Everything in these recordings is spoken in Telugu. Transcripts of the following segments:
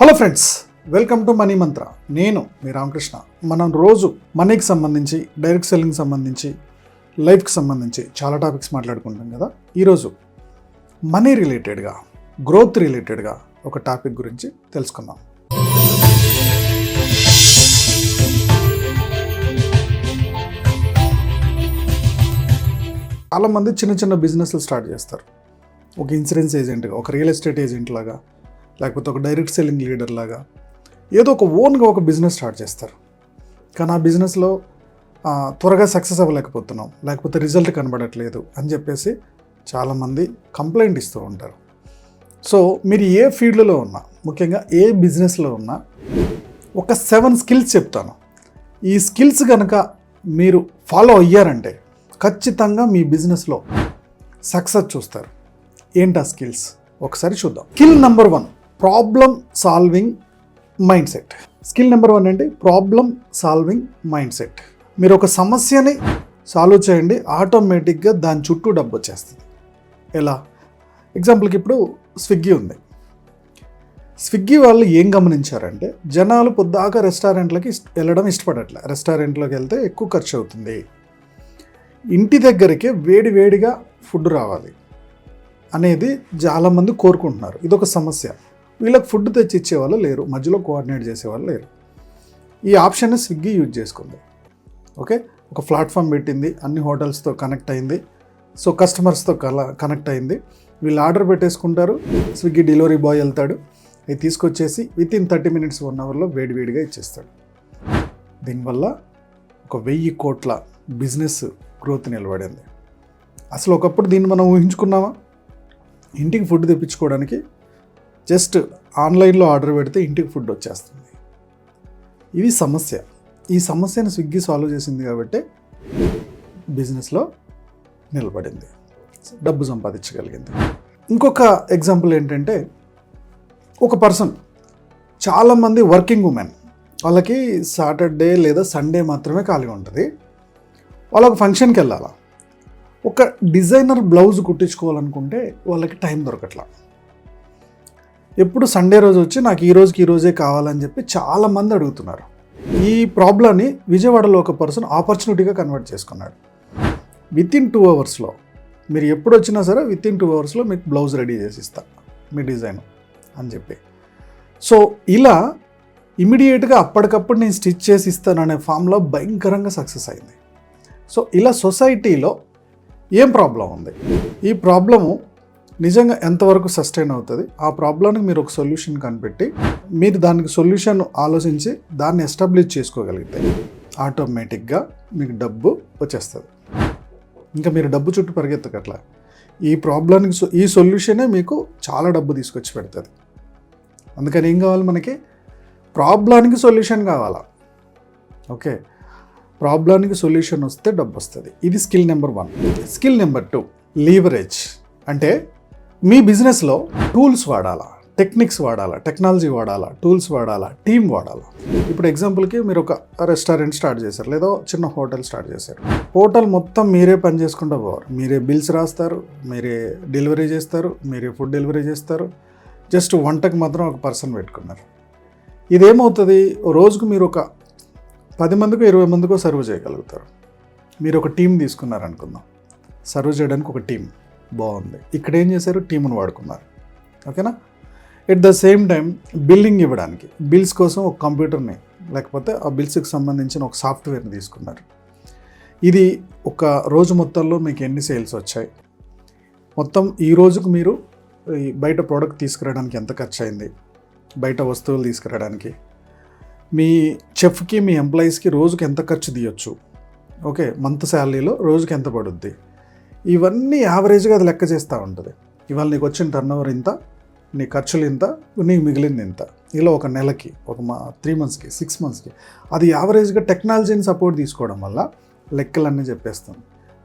Hello friends welcome to money mantra. నేను మీ రామకృష్ణ. మనం రోజు మనీకి సంబంధించి డైరెక్ట్ సెల్లింగ్ సంబంధించి లైఫ్కి సంబంధించి చాలా టాపిక్స్ మాట్లాడుకుంటాం కదా. ఈరోజు మనీ రిలేటెడ్గా గ్రోత్ రిలేటెడ్గా ఒక టాపిక్ గురించి తెలుసుకుందాం. చాలామంది చిన్న చిన్న బిజినెస్లు స్టార్ట్ చేస్తారు. ఒక ఇన్సూరెన్స్ ఏజెంట్గా ఒక రియల్ ఎస్టేట్ ఏజెంట్ లాగా లేకపోతే ఒక డైరెక్ట్ సెల్లింగ్ లీడర్ లాగా ఏదో ఒక ఓన్గా ఒక బిజినెస్ స్టార్ట్ చేస్తారు. కానీ ఆ బిజినెస్లో త్వరగా సక్సెస్ అవ్వలేకపోతున్నాం లేకపోతే రిజల్ట్ కనబడట్లేదు అని చెప్పేసి చాలామంది కంప్లైంట్ ఇస్తూ ఉంటారు. సో మీరు ఏ ఫీల్డ్లో ఉన్నా ముఖ్యంగా ఏ బిజినెస్లో ఉన్నా ఒక సెవెన్ స్కిల్స్ చెప్తాను. ఈ స్కిల్స్ కనుక మీరు ఫాలో అయ్యారంటే ఖచ్చితంగా మీ బిజినెస్లో సక్సెస్ చూస్తారు. ఏంటి ఆ స్కిల్స్? ఒకసారి చూద్దాం. Skill number one. Problem solving mindset skill number one అండి ప్రాబ్లం సాల్వింగ్ మైండ్ సెట్ మీరు ఒక సమస్యని సాల్వ్ చేయండి ఆటోమేటిక్గా దాని చుట్టూ డబ్బు వచ్చేస్తుంది. ఎలా? ఎగ్జాంపుల్కి ఇప్పుడు స్విగ్గీ ఉంది. స్విగ్గీ వాళ్ళు ఏం గమనించారంటే జనాలు పొద్దాక రెస్టారెంట్లకి వెళ్ళడం ఇష్టపడట్లే. రెస్టారెంట్లోకి వెళ్తే ఎక్కువ ఖర్చు అవుతుంది. ఇంటి దగ్గరికే వేడి వేడిగా ఫుడ్ రావాలి అనేది చాలామంది కోరుకుంటున్నారు. ఇదొక సమస్య. వీళ్ళకి ఫుడ్ తెచ్చి ఇచ్చేవాళ్ళు లేరు మధ్యలో కోఆర్డినేట్ చేసేవాళ్ళు లేరు. ఈ ఆప్షన్ స్విగ్గీ యూజ్ చేసుకుంది. ఓకే? ఒక ప్లాట్ఫామ్ పెట్టింది అన్ని హోటల్స్తో కనెక్ట్ అయింది సో కస్టమర్స్తో కల కనెక్ట్ అయింది. వీళ్ళు ఆర్డర్ పెట్టేసుకుంటారు స్విగ్గీ డెలివరీ బాయ్ వెళ్తాడు అవి తీసుకొచ్చేసి within thirty minutes one అవర్లో వేడివేడిగా ఇచ్చేస్తాడు. దీనివల్ల ఒక వెయ్యి కోట్ల బిజినెస్ గ్రోత్ నిలబడింది. అసలు ఒకప్పుడు దీన్ని మనం ఊహించుకున్నామా? ఇంటికి ఫుడ్ తెప్పించుకోవడానికి జస్ట్ ఆన్లైన్లో ఆర్డర్ పెడితే ఇంటికి ఫుడ్ వచ్చేస్తుంది. ఇది సమస్య. ఈ సమస్యను స్విగ్గీ సాల్వ్ చేసింది కాబట్టి బిజినెస్లో నిలబడింది. డబ్బు సంపాదించగలిగింది. ఇంకొక ఎగ్జాంపుల్ ఏంటంటే ఒక పర్సన్ చాలామంది వర్కింగ్ ఉమెన్. వాళ్ళకి సాటర్డే లేదా సండే మాత్రమే ఖాళీ ఉంటుంది. వాళ్ళకి ఫంక్షన్కి వెళ్ళాలా. ఒక డిజైనర్ బ్లౌజ్ కుట్టించుకోవాలనుకుంటే వాళ్ళకి టైం దొరకట్లా. ఎప్పుడు సండే రోజు వచ్చి నాకు ఈ రోజుకి ఈ రోజే కావాలని చెప్పి చాలామంది అడుగుతున్నారు. ఈ ప్రాబ్లమ్ని విజయవాడలో ఒక పర్సన్ ఆపర్చునిటీగా కన్వర్ట్ చేసుకున్నాడు. విత్ ఇన్ టూ అవర్స్లో మీరు ఎప్పుడు వచ్చినా సరే విత్ ఇన్ టూ అవర్స్లో మీకు బ్లౌజ్ రెడీ చేసి ఇస్తా మీ డిజైన్ అని చెప్పి. సో ఇలా ఇమీడియట్గా అప్పటికప్పుడు నేను స్టిచ్ చేసి ఇస్తాననే ఫామ్లో భయంకరంగా సక్సెస్ అయింది. సో ఇలా సొసైటీలో ఏం ప్రాబ్లం ఉంది? ఈ ప్రాబ్లము నిజంగా ఎంతవరకు సస్టైన్ అవుతుంది? ఆ ప్రాబ్లంకి మీరు ఒక సొల్యూషన్ కనిపెట్టి మీరు దానికి సొల్యూషన్ ఆలోచించి దాన్ని ఎస్టాబ్లిష్ చేసుకోగలిగితే ఆటోమేటిక్గా మీకు డబ్బు వచ్చేస్తుంది. ఇంకా మీరు డబ్బు చుట్టూ పరిగెత్తకట్లా. ఈ ప్రాబ్లానికి ఈ సొల్యూషనే మీకు చాలా డబ్బు తీసుకొచ్చి పెడుతుంది. అందుకని ఏం కావాలి మనకి? ప్రాబ్లానికి సొల్యూషన్ కావాలా? ఓకే. ప్రాబ్లానికి సొల్యూషన్ వస్తే డబ్బు వస్తుంది. ఇది skill number one skill number two leverage అంటే మీ బిజినెస్లో టూల్స్ వాడాలా? టెక్నిక్స్ వాడాలా? టెక్నాలజీ వాడాలా? టూల్స్ వాడాలా? టీం వాడాలా? ఇప్పుడు ఎగ్జాంపుల్కి మీరు ఒక రెస్టారెంట్ స్టార్ట్ చేశారు లేదా చిన్న హోటల్ స్టార్ట్ చేశారు. హోటల్ మొత్తం మీరే పని చేసుకుంటూ పోవారు. మీరే బిల్స్ రాస్తారు మీరే డెలివరీ చేస్తారు మీరే ఫుడ్ డెలివరీ చేస్తారు. జస్ట్ వంటకు మాత్రం ఒక పర్సన్ పెట్టుకున్నారు. ఇదేమవుతుంది? రోజుకు మీరు ఒక పది మందికో ఇరవై మందికో సర్వ్ చేయగలుగుతారు. మీరు ఒక టీం తీసుకున్నారు అనుకుందాం సర్వ్ చేయడానికి ఒక టీం బాగుంది. ఇక్కడ ఏం చేశారు? టీంను వాడుకున్నారు. ఓకేనా? At the same time billing ఇవ్వడానికి బిల్స్ కోసం ఒక కంప్యూటర్ని లేకపోతే ఆ బిల్స్కి సంబంధించిన ఒక సాఫ్ట్వేర్ని తీసుకున్నారు. ఇది ఒక రోజు మొత్తంలో మీకు ఎన్ని సేల్స్ వచ్చాయి? మొత్తం ఈ రోజుకు మీరు ఈ బయట ప్రోడక్ట్ తీసుకురావడానికి ఎంత ఖర్చు అయింది బయట వస్తువులు తీసుకురావడానికి. మీ చెఫ్కి మీ ఎంప్లాయీస్కి రోజుకి ఎంత ఖర్చు తీయొచ్చు? ఓకే మంత్ శాలరీలో రోజుకి ఎంత పడుద్ది? ఇవన్నీ యావరేజ్గా అది లెక్క చేస్తూ ఉంటుంది. ఇవాళ నీకు వచ్చిన టర్న్ ఓవర్ ఇంత నీ ఖర్చులు ఇంత నీకు మిగిలింది ఇంత. ఇలా ఒక నెలకి ఒక మా త్రీ మంత్స్కి సిక్స్ మంత్స్కి అది యావరేజ్గా టెక్నాలజీని సపోర్ట్ తీసుకోవడం వల్ల లెక్కలన్నీ చెప్పేస్తుంది.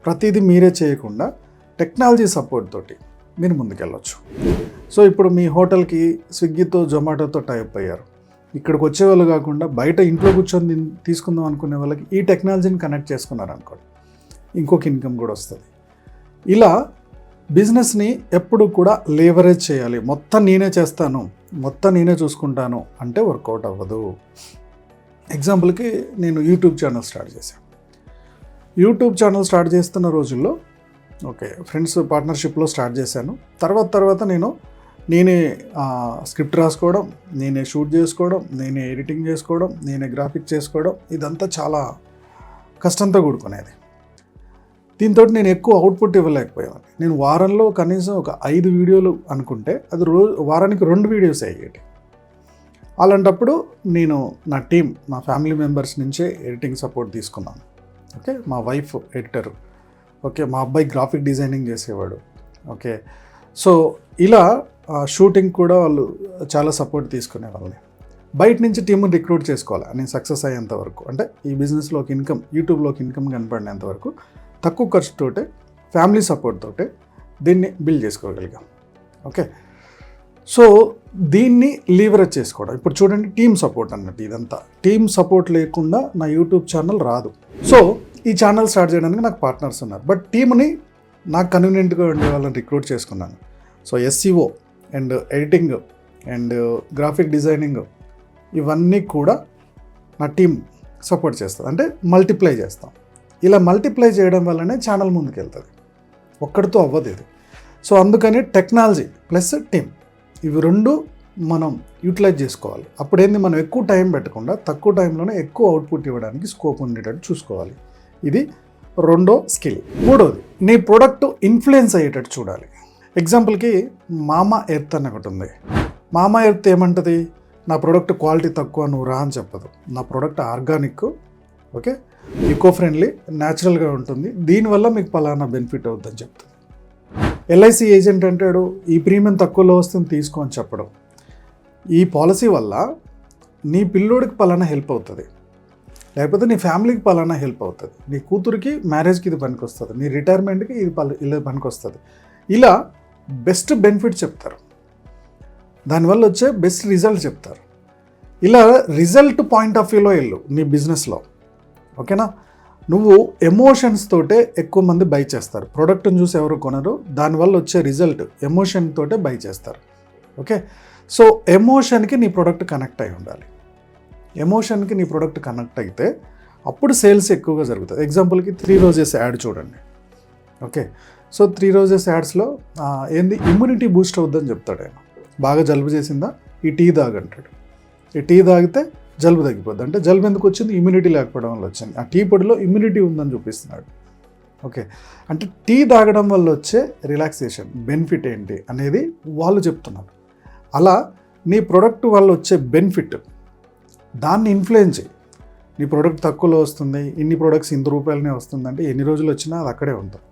ప్రతిదీ మీరే చేయకుండా టెక్నాలజీ సపోర్ట్ తోటి మీరు ముందుకెళ్ళొచ్చు. సో ఇప్పుడు మీ హోటల్కి స్విగ్గీతో జొమాటోతో టైప్ అయ్యారు. ఇక్కడికి వచ్చేవాళ్ళు కాకుండా బయట ఇంట్లో కూర్చొని తీసుకుందాం అనుకునే వాళ్ళకి ఈ టెక్నాలజీని కనెక్ట్ చేసుకున్నారు అనుకోండి ఇంకొక ఇన్కమ్ కూడా వస్తుంది. ఇలా బిజినెస్ని ఎప్పుడు కూడా లేవరేజ్ చేయాలి. మొత్తం నేనే చేస్తాను మొత్తం నేనే చూసుకుంటాను అంటే వర్కౌట్ అవ్వదు. ఎగ్జాంపుల్కి నేను యూట్యూబ్ ఛానల్ స్టార్ట్ చేశాను. యూట్యూబ్ ఛానల్ స్టార్ట్ చేస్తున్న రోజుల్లో ఓకే ఫ్రెండ్స్ పార్ట్నర్షిప్లో స్టార్ట్ చేశాను. తర్వాత తర్వాత నేను నేనే స్క్రిప్ట్ రాసుకోవడం నేనే షూట్ చేసుకోవడం నేనే ఎడిటింగ్ చేసుకోవడం నేనే గ్రాఫిక్ చేసుకోవడం ఇదంతా చాలా కష్టంతో కూడుకునేది. దీంతో నేను ఎక్కువ అవుట్పుట్ ఇవ్వలేకపోయాను. నేను వారంలో కనీసం ఒక ఐదు వీడియోలు అనుకుంటే అది రోజు వారానికి రెండు వీడియోస్ అయ్యేటి అలాంటప్పుడు నేను నా టీం నా ఫ్యామిలీ మెంబర్స్ నుంచే ఎడిటింగ్ సపోర్ట్ తీసుకున్నాను. ఓకే మా వైఫ్ ఎడిటర్. ఓకే మా అబ్బాయి గ్రాఫిక్ డిజైనింగ్ చేసేవాడు. ఓకే సో ఇలా షూటింగ్ కూడా వాళ్ళు చాలా సపోర్ట్ తీసుకునే వాళ్ళని బయట నుంచి టీంని రిక్రూట్ చేసుకోవాలి. నేను సక్సెస్ అయ్యేంత వరకు. అంటే ఈ బిజినెస్లో ఒక ఇన్కమ్ యూట్యూబ్లోకి ఇన్కమ్ కనపడినంత వరకు తక్కువ ఖర్చుతోటే ఫ్యామిలీ సపోర్ట్ తోటే దీన్ని బిల్డ్ చేసుకోగలిగాం. ఓకే? సో దీన్ని లీవరేజ్ చేసుకోవడం. ఇప్పుడు చూడండి టీమ్ సపోర్ట్ అన్నట్టు ఇదంతా. టీమ్ సపోర్ట్ లేకుండా నా యూట్యూబ్ ఛానల్ రాదు. సో ఈ ఛానల్ స్టార్ట్ చేయడానికి నాకు పార్ట్నర్స్ ఉన్నారు. బట్ టీమ్ని నాకు కన్వీనియంట్గా ఉండే వాళ్ళని రిక్రూట్ చేసుకున్నాను. So SEO and editing and graphic designing ఇవన్నీ కూడా నా టీం సపోర్ట్ చేస్తుంది. అంటే మల్టిప్లై చేస్తాం. ఇలా మల్టిప్లై చేయడం వల్లనే ఛానల్ ముందుకెళ్తుంది. ఒక్కడితో అవ్వదు ఇది. సో అందుకని టెక్నాలజీ ప్లస్ టీమ్ ఇవి రెండు మనం యూటిలైజ్ చేసుకోవాలి. అప్పుడేంది? మనం ఎక్కువ టైం పెట్టకుండా తక్కువ టైంలోనే ఎక్కువ అవుట్పుట్ ఇవ్వడానికి స్కోప్ ఉండేటట్టు చూసుకోవాలి. ఇది రెండో స్కిల్ మూడోది నీ ప్రోడక్ట్ ఇన్ఫ్లుయెన్స్ అయ్యేటట్టు చూడాలి. ఎగ్జాంపుల్కి మామా ఎర్త్ అని ఒకటి ఉంది. మామా ఎర్త్ ఏమంటుంది? నా ప్రోడక్ట్ క్వాలిటీ తక్కువ నువ్వు రా అని చెప్పదు. నా product organic okay? Eco friendly న్యాచురల్గా ఉంటుంది. దీనివల్ల మీకు పలానా బెనిఫిట్ అవుతుందని చెప్తుంది ఎల్ఐసి ఏజెంట్ అంటాడు ఈ ప్రీమియం తక్కువలో వస్తుంది తీసుకో అని చెప్పడం. ఈ పాలసీ వల్ల నీ పిల్లోడికి పలానా హెల్ప్ అవుతుంది. లేకపోతే నీ ఫ్యామిలీకి పలానా హెల్ప్ అవుతుంది. నీ కూతురికి మ్యారేజ్కి ఇది పనికొస్తుంది. నీ రిటైర్మెంట్కి ఇది పల ఇలా పనికొస్తుంది. ఇలా బెస్ట్ బెనిఫిట్ చెప్తారు. దానివల్ల వచ్చే బెస్ట్ రిజల్ట్ చెప్తారు. ఇలా రిజల్ట్ పాయింట్ ఆఫ్ వ్యూలో వెళ్ళు నీ బిజినెస్లో ఓకేనా? నువ్వు ఎమోషన్స్ తోటే ఎక్కువ మంది బై చేస్తారు. ప్రోడక్ట్ని చూసి ఎవరు కొనరు. దానివల్ల వచ్చే రిజల్ట్ ఎమోషన్ తోటే బై చేస్తారు. ఓకే? సో ఎమోషన్కి నీ ప్రోడక్ట్ కనెక్ట్ అయి ఉండాలి. ఎమోషన్కి నీ ప్రోడక్ట్ కనెక్ట్ అయితే అప్పుడు సేల్స్ ఎక్కువగా జరుగుతుంది ఎగ్జాంపుల్కి త్రీ రోజెస్ యాడ్ చూడండి. ఓకే? సో త్రీ రోజెస్ యాడ్స్లో ఏంది? ఇమ్యూనిటీ బూస్ట్ అవుద్దని చెప్తాడు ఆయన. బాగా జలుబు చేసిందా? ఈ టీ తాగంటాడు. ఈ టీ తాగితే జలుబు తగ్గిపోద్ది. అంటే జలుబు ఎందుకు వచ్చింది? ఇమ్యూనిటీ లేకపోవడం వల్ల వచ్చింది. ఆ టీ పొడిలో ఇమ్యూనిటీ ఉందని చూపిస్తున్నాడు. ఓకే అంటే టీ తాగడం వల్ల వచ్చే రిలాక్సేషన్ బెనిఫిట్ ఏంటి అనేది వాళ్ళు చెప్తున్నారు. అలా నీ ప్రోడక్ట్ వల్ల వచ్చే బెనిఫిట్ దాన్ని ఇన్ఫ్లుయెన్స్ చేయి. నీ ప్రోడక్ట్ తక్కువలో వస్తుంది ఇన్ని ప్రోడక్ట్స్ ఇంత రూపాయలనే వస్తుందంటే ఎన్ని రోజులు వచ్చినా అది అక్కడే ఉంటుంది.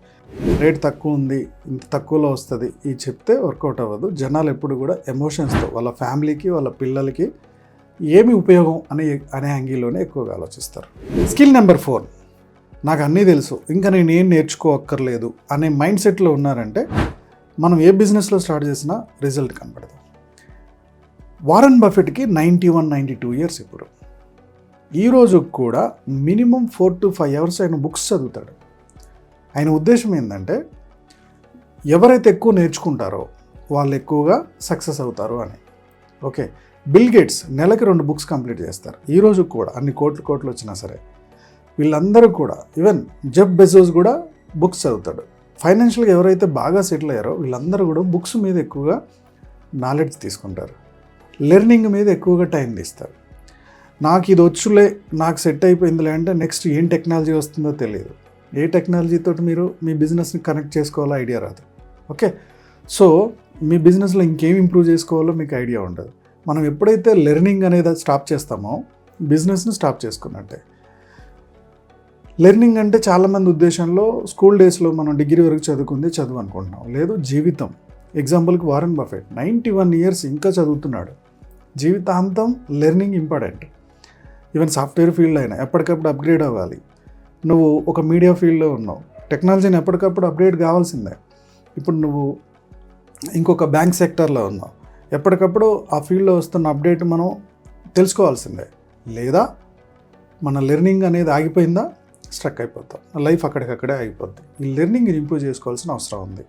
రేట్ తక్కువ ఉంది ఇంత తక్కువలో వస్తుంది ఇది చెప్తే వర్కౌట్ అవ్వదు. జనాలు ఎప్పుడు కూడా ఎమోషన్స్తో వాళ్ళ ఫ్యామిలీకి వాళ్ళ పిల్లలకి ఏమి ఉపయోగం అనే అనే యాంగిల్లోనే ఎక్కువగా ఆలోచిస్తారు. Skill number four. నాకు అన్నీ తెలుసు. ఇంకా నేను ఏం నేర్చుకోక్కర్లేదు అనే మైండ్ సెట్లో ఉన్నారంటే మనం ఏ బిజినెస్లో స్టార్ట్ చేసినా రిజల్ట్ కనపడదు. Warren బఫెట్కి ninety one ninety two years ఇప్పుడు. ఈరోజు కూడా minimum four to five hours ఆయన బుక్స్ చదువుతాడు. ఆయన ఉద్దేశం ఏంటంటే ఎవరైతే ఎక్కువ నేర్చుకుంటారో వాళ్ళు ఎక్కువగా సక్సెస్ అవుతారు అని. ఓకే. బిల్ గేట్స్ నెలకి రెండు బుక్స్ కంప్లీట్ చేస్తారు. ఈ రోజు కూడా అన్ని కోట్లు కోట్లు వచ్చినా సరే వీళ్ళందరూ కూడా ఈవెన్ జెబ్ బెజోస్ కూడా బుక్స్ చదువుతాడు. ఫైనాన్షియల్గా ఎవరైతే బాగా సెటిల్ అయ్యారో వీళ్ళందరూ కూడా బుక్స్ మీద ఎక్కువగా నాలెడ్జ్ తీసుకుంటారు. లెర్నింగ్ మీద ఎక్కువగా టైం తీస్తారు. నాకు ఇది వచ్చులే నాకు సెట్ అయిపోయిందిలే అంటే నెక్స్ట్ ఏం టెక్నాలజీ వస్తుందో తెలియదు. ఏ టెక్నాలజీతో మీరు మీ బిజినెస్ని కనెక్ట్ చేసుకోవాలో ఐడియా రాదు. ఓకే. సో మీ బిజినెస్లో ఇంకేం ఇంప్రూవ్ చేసుకోవాలో మీకు ఐడియా ఉండదు. మనం ఎప్పుడైతే లెర్నింగ్ అనేది స్టాప్ చేస్తామో బిజినెస్ని స్టాప్ చేసుకున్నట్టే. లెర్నింగ్ అంటే చాలామంది ఉద్దేశంలో స్కూల్ డేస్లో మనం డిగ్రీ వరకు చదువుకుంది చదువు అనుకుంటున్నాం. లేదు జీవితం. ఎగ్జాంపుల్కి Warren Buffett ninety one years ఇంకా చదువుతున్నాడు. జీవితాంతం learning important. Even software field అయినా ఎప్పటికప్పుడు అప్గ్రేడ్ అవ్వాలి. నువ్వు ఒక మీడియా ఫీల్డ్లో ఉన్నావు. టెక్నాలజీని ఎప్పటికప్పుడు అప్గ్రేడ్ కావాల్సిందే. ఇప్పుడు నువ్వు ఇంకొక బ్యాంక్ సెక్టర్లో ఉన్నాం. ఎప్పటికప్పుడు ఆ ఫీల్డ్లో వస్తున్న అప్డేట్ మనం తెలుసుకోవాల్సిందే. లేదా మన లెర్నింగ్ అనేది ఆగిపోయిందా? స్ట్రక్ అయిపోతాం. లైఫ్ అక్కడికక్కడే ఆగిపోద్ది. ఈ లెర్నింగ్ ఇంప్రూవ్ చేసుకోవాల్సిన అవసరం ఉంది.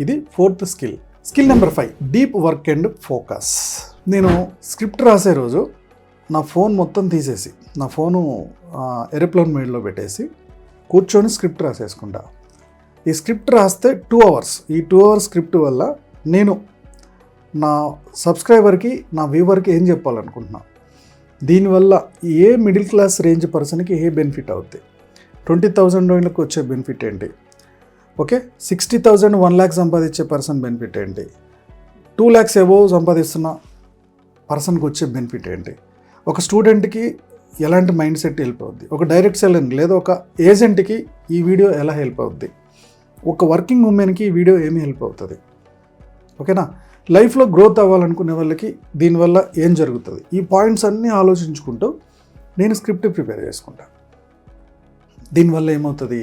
ఇది fourth skill. Skill number five deep work and focus. నేను స్క్రిప్ట్ రాసే రోజు నా ఫోన్ మొత్తం తీసేసి నా ఫోను ఎరోప్లేన్ మోడ్లో పెట్టేసి కూర్చొని స్క్రిప్ట్ రాసేసుకుంటా. ఈ స్క్రిప్ట్ రాస్తే టూ అవర్స్. ఈ టూ అవర్స్ స్క్రిప్ట్ వల్ల నేను నా సబ్స్క్రైబర్కి నా వ్యూవర్కి ఏం చెప్పాలనుకుంటున్నా? దీనివల్ల ఏ మిడిల్ క్లాస్ రేంజ్ పర్సన్కి ఏ బెనిఫిట్ అవుద్ది? ట్వంటీ థౌజండ్ వాళ్ళకి వచ్చే బెనిఫిట్ ఏంటి? Okay? Sixty thousand one lakh సంపాదించే పర్సన్ బెనిఫిట్ ఏంటి? టూ ల్యాక్స్ ఎబో సంపాదిస్తున్న పర్సన్కి వచ్చే బెనిఫిట్ ఏంటి? ఒక స్టూడెంట్కి ఎలాంటి మైండ్ సెట్ హెల్ప్ అవుద్ది? ఒక డైరెక్ట్ సెలర్ లేదా ఒక ఏజెంట్కి ఈ వీడియో ఎలా హెల్ప్ అవుద్ది? ఒక వర్కింగ్ ఉమెన్కి ఈ వీడియో ఏమి హెల్ప్ అవుతుంది? ఓకేనా? లైఫ్లో గ్రోత్ అవ్వాలనుకునే వాళ్ళకి దీనివల్ల ఏం జరుగుతుంది? ఈ పాయింట్స్ అన్నీ ఆలోచించుకుంటూ నేను స్క్రిప్ట్ ప్రిపేర్ చేసుకుంటాను దీనివల్ల ఏమవుతుంది?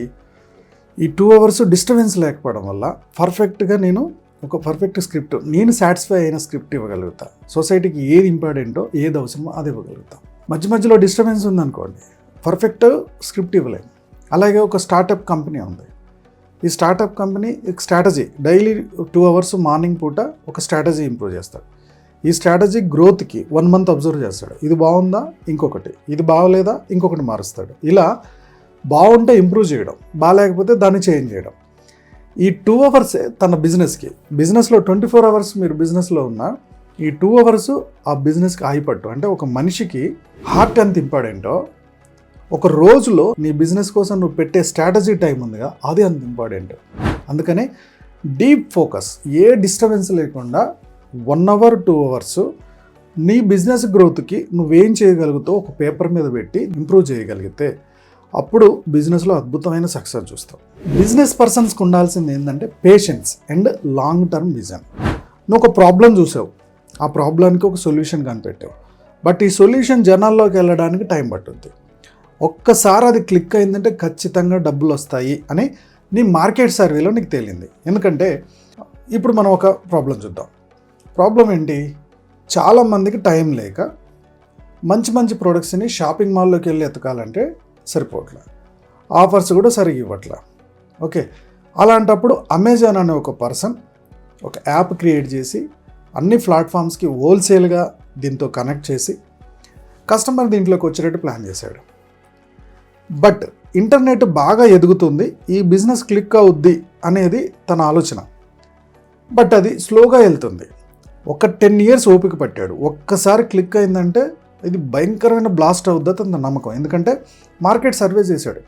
ఈ టూ అవర్స్ డిస్టర్బెన్స్ లేకపోవడం వల్ల పర్ఫెక్ట్గా నేను ఒక పర్ఫెక్ట్ స్క్రిప్ట్ నేను సాటిస్ఫై అయిన స్క్రిప్ట్ ఇవ్వగలుగుతా. సొసైటీకి ఏది ఇంపార్టెంటో ఏది అవసరమో అది ఇవ్వగలుగుతా. మధ్య మధ్యలో డిస్టర్బెన్స్ ఉందనుకోండి పర్ఫెక్ట్ స్క్రిప్ట్ ఇవ్వలేము అలాగే ఒక స్టార్టప్ కంపెనీ ఉంది. ఈ startup company strategy. Daily two hours morning పూట ఒక స్ట్రాటజీ ఇంప్రూవ్ చేస్తాడు. ఈ స్ట్రాటజీ గ్రోత్కి వన్ మంత్ అబ్జర్వ్ చేస్తాడు. ఇది బాగుందా? ఇంకొకటి. ఇది బాగలేదా? ఇంకొకటి మారుస్తాడు. ఇలా బాగుంటే ఇంప్రూవ్ చేయడం బాగాలేకపోతే దాన్ని చేంజ్ చేయడం. ఈ టూ అవర్సే తన బిజినెస్కి బిజినెస్లో ట్వంటీ ఫోర్ అవర్స్ మీరు బిజినెస్లో ఉన్న ఈ టూ అవర్స్ ఆ బిజినెస్కి ఆగిపట్టు అంటే ఒక మనిషికి హార్ట్ ఎంత ఇంపార్టెంటో ఒక రోజులో నీ బిజినెస్ కోసం నువ్వు పెట్టే స్ట్రాటజీ టైం ఉందిగా అది అంత ఇంపార్టెంట్. అందుకని డీప్ ఫోకస్ ఏ డిస్టర్బెన్స్ లేకుండా వన్ అవర్ టూ అవర్స్ నీ బిజినెస్ గ్రోత్కి నువ్వేం చేయగలుగుతావు ఒక పేపర్ మీద పెట్టి ఇంప్రూవ్ చేయగలిగితే అప్పుడు బిజినెస్లో అద్భుతమైన సక్సెస్ చూస్తావు. బిజినెస్ పర్సన్స్కి ఉండాల్సింది ఏంటంటే patience and long term vision. నువ్వు ఒక ప్రాబ్లం చూసావు ఆ ప్రాబ్లంకి ఒక సొల్యూషన్ కనిపెట్టావు. బట్ ఈ సొల్యూషన్ జనాల్లోకి వెళ్ళడానికి టైం పట్టుద్ది. ఒక్కసారి అది క్లిక్ అయిందంటే ఖచ్చితంగా డబ్బులు వస్తాయి అని నీ మార్కెట్ సర్వేలో నీకు తేలింది. ఎందుకంటే ఇప్పుడు మనం ఒక ప్రాబ్లం చూద్దాం. ప్రాబ్లం ఏంటి? చాలామందికి టైం లేక మంచి మంచి ప్రొడక్ట్స్ని షాపింగ్ మాల్లోకి వెళ్ళి ఎతకాలంటే సరిపోవట్లే. ఆఫర్స్ కూడా సరిగ్గా ఇవ్వట్లే. ఓకే? అలాంటప్పుడు అమెజాన్ అనే ఒక పర్సన్ ఒక యాప్ క్రియేట్ చేసి అన్ని ప్లాట్ఫామ్స్కి హోల్సేల్గా దీంతో కనెక్ట్ చేసి కస్టమర్ దీంట్లోకి వచ్చేటట్టు ప్లాన్ చేశాడు. బట్ ఇంటర్నెట్ బాగా ఎదుగుతుంది ఈ బిజినెస్ క్లిక్ అవుద్ది అనేది తన ఆలోచన. బట్ అది స్లోగా వెళ్తుంది. ఒక టెన్ ఇయర్స్ ఓపిక పట్టాడు. ఒక్కసారి క్లిక్ అయిందంటే ఇది భయంకరమైన బ్లాస్ట్ అవుద్ది తన నమ్మకం. ఎందుకంటే మార్కెట్ సర్వే చేశాడు.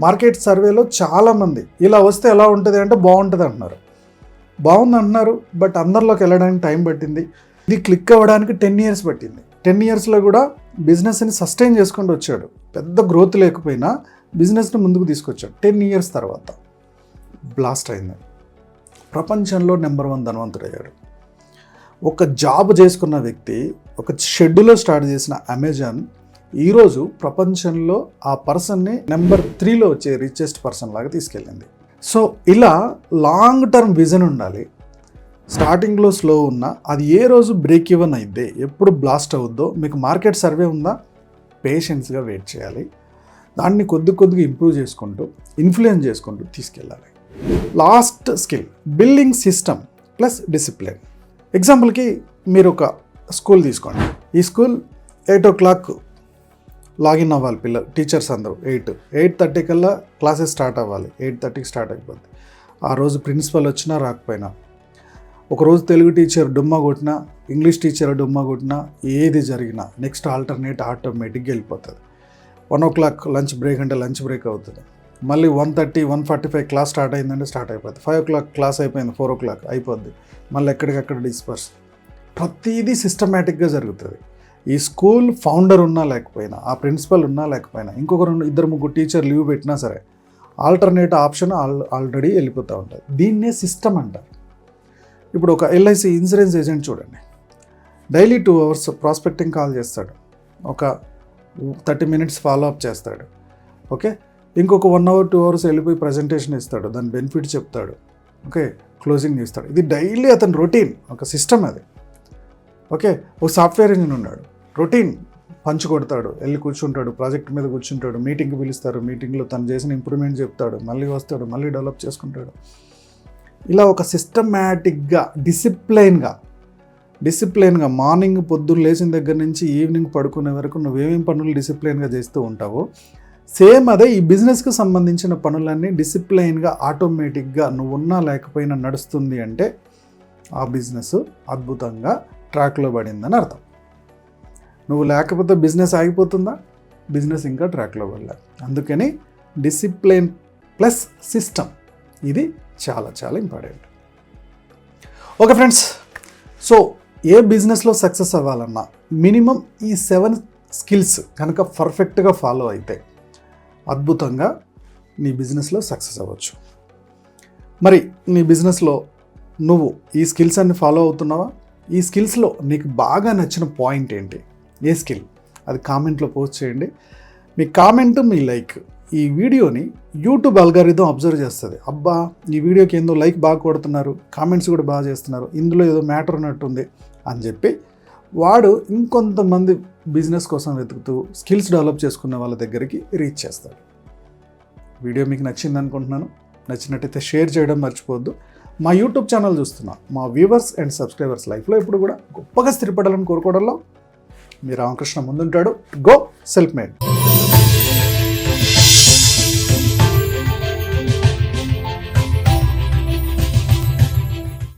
మార్కెట్ సర్వేలో చాలామంది ఇలా వస్తే ఎలా ఉంటుంది అంటే బాగుంటుంది అంటున్నారు. బాగుంది అంటున్నారు బట్ అందరిలోకి వెళ్ళడానికి టైం పట్టింది. ఇది క్లిక్ అవ్వడానికి టెన్ ఇయర్స్ పట్టింది. టెన్ ఇయర్స్లో కూడా బిజినెస్ని సస్టైన్ చేసుకుంటూ వచ్చాడు. పెద్ద గ్రోత్ లేకపోయినా బిజినెస్ని ముందుకు తీసుకొచ్చాడు. టెన్ ఇయర్స్ తర్వాత బ్లాస్ట్ అయింది. ప్రపంచంలో నెంబర్ వన్ ధనవంతుడయ్యాడు. ఒక జాబ్ చేసుకున్న వ్యక్తి ఒక షెడ్యూల్లో స్టార్ట్ చేసిన అమెజాన్ ఈరోజు ప్రపంచంలో ఆ పర్సన్ని నెంబర్ త్రీలో వచ్చే రిచెస్ట్ పర్సన్ లాగా తీసుకెళ్ళింది. సో ఇలా లాంగ్ టర్మ్ విజన్ ఉండాలి. స్టార్టింగ్లో స్లో ఉన్నా అది ఏ రోజు బ్రేక్ ఇవన్ అయితే ఎప్పుడు బ్లాస్ట్ అవుద్దో మీకు మార్కెట్ సర్వే ఉందా? పేషెన్స్గా వెయిట్ చేయాలి. దాన్ని కొద్ది కొద్దిగా ఇంప్రూవ్ చేసుకుంటూ ఇన్ఫ్లుయెన్స్ చేసుకుంటూ తీసుకెళ్ళాలి. Last skill building system plus discipline ఎగ్జాంపుల్కి మీరు ఒక స్కూల్ తీసుకోండి. ఈ school eight o'clock login అవ్వాలి పిల్లలు టీచర్స్ అందరూ. ఎయిట్ ఎయిట్ థర్టీ కల్లా క్లాసెస్ స్టార్ట్ అవ్వాలి. ఎయిట్ థర్టీకి స్టార్ట్ అయిపోద్ది. ఆ రోజు ప్రిన్సిపల్ వచ్చినా రాకపోయినా ఒకరోజు తెలుగు టీచర్ డుమ్మా కొట్టినా ఇంగ్లీష్ టీచర్ డుమ్మా కొట్టినా ఏది జరిగినా నెక్స్ట్ ఆల్టర్నేట్ ఆటోమేటిక్గా వెళ్ళిపోతుంది. One o'clock lunch break అంటే లంచ్ బ్రేక్ అవుతుంది. మళ్ళీ one thirty one forty five class start అయిందంటే స్టార్ట్ అయిపోద్ది ఫైవ్ ఓ క్లాక్ క్లాస్ అయిపోయింది ఫోర్ ఓ క్లాక్ అయిపోద్ది. మళ్ళీ ఎక్కడికక్కడ డిస్పర్స్ ప్రతిదీ సిస్టమేటిక్గా జరుగుతుంది. ఈ స్కూల్ ఫౌండర్ ఉన్నా లేకపోయినా ఆ ప్రిన్సిపల్ ఉన్నా లేకపోయినా ఇంకొక రెండు ఇద్దరు ముగ్గురు టీచర్ లీవ్ పెట్టినా సరే ఆల్టర్నేట్ ఆప్షన్ ఆల్ ఆల్రెడీ వెళ్ళిపోతూ ఉంటుంది దీన్నే సిస్టమ్ అంటారు. ఇప్పుడు ఒక ఎల్ఐసి ఇన్సూరెన్స్ ఏజెంట్ చూడండి. Daily two hours prospecting call చేస్తాడు. ఒక థర్టీ మినిట్స్ ఫాలో అప్ చేస్తాడు. ఓకే? ఇంకొక వన్ అవర్ టూ అవర్స్ వెళ్ళిపోయి ప్రజెంటేషన్ ఇస్తాడు. దాని బెనిఫిట్ చెప్తాడు. ఓకే? క్లోజింగ్ చేస్తాడు. ఇది డైలీ అతని రొటీన్. ఒక సిస్టమ్ అది. ఓకే? ఒక సాఫ్ట్వేర్ ఇంజిన్ ఉన్నాడు. రొటీన్. పంచ్ కొడతాడు. వెళ్ళి కూర్చుంటాడు. ప్రాజెక్ట్ మీద కూర్చుంటాడు. మీటింగ్కి పిలుస్తారు. మీటింగ్లో తను చేసిన ఇంప్రూవ్మెంట్ చెప్తాడు. మళ్ళీ వస్తాడు. మళ్ళీ డెవలప్ చేసుకుంటాడు. ఇలా ఒక సిస్టమేటిక్గా డిసిప్లైన్గా డిసిప్లైన్గా మార్నింగ్ పొద్దున్న లేచిన దగ్గర నుంచి ఈవినింగ్ పడుకునే వరకు నువ్వేమేమి పనులు డిసిప్లైన్గా చేస్తూ ఉంటావో సేమ్ అదే ఈ బిజినెస్కి సంబంధించిన పనులన్నీ డిసిప్లైన్గా ఆటోమేటిక్గా నువ్వు ఉన్నా లేకపోయినా నడుస్తుంది అంటే ఆ బిజినెస్ అద్భుతంగా ట్రాక్లో పడిందని అర్థం. నువ్వు లేకపోతే బిజినెస్ ఆగిపోతుందా? బిజినెస్ ఇంకా ట్రాక్లో పడలేదు అందుకని డిసిప్లైన్ ప్లస్ సిస్టమ్ ఇది చాలా చాలా ఇంపార్టెంట్ ఓకే ఫ్రెండ్స్ సో ఏ బిజినెస్లో సక్సెస్ అవ్వాలన్నా మినిమం ఈ సెవెన్ స్కిల్స్ కనుక పర్ఫెక్ట్గా ఫాలో అయితే అద్భుతంగా నీ బిజినెస్లో సక్సెస్ అవ్వచ్చు. మరి నీ బిజినెస్లో నువ్వు ఈ స్కిల్స్ అన్ని ఫాలో అవుతున్నావా? ఈ స్కిల్స్లో నీకు బాగా నచ్చిన పాయింట్ ఏంటి? ఏ స్కిల్ అది కామెంట్లో పోస్ట్ చేయండి. మీ కామెంట్ మీ లైక్ ఈ వీడియోని యూట్యూబ్ అల్గారిథం అబ్జర్వ్ చేస్తుంది. అబ్బా ఈ వీడియోకి ఏందో లైక్ బాగా కొడుతున్నారు కామెంట్స్ కూడా బాగా చేస్తున్నారు ఇందులో ఏదో మ్యాటర్ ఉన్నట్టుంది అని చెప్పి వాడు ఇంకొంతమంది బిజినెస్ కోసం వెతుకుతూ స్కిల్స్ డెవలప్ చేసుకున్న వాళ్ళ దగ్గరికి రీచ్ చేస్తాడు. వీడియో మీకు నచ్చింది అనుకుంటున్నాను. నచ్చినట్టయితే షేర్ చేయడం మర్చిపోవద్దు. మా యూట్యూబ్ ఛానల్ చూస్తున్నా. మా వ్యూవర్స్ అండ్ సబ్స్క్రైబర్స్ లైఫ్లో ఇప్పుడు కూడా గొప్పగా స్థిరపడాలని కోరుకోవడంలో మీ రామకృష్ణ ముందుంటాడు. Go self made.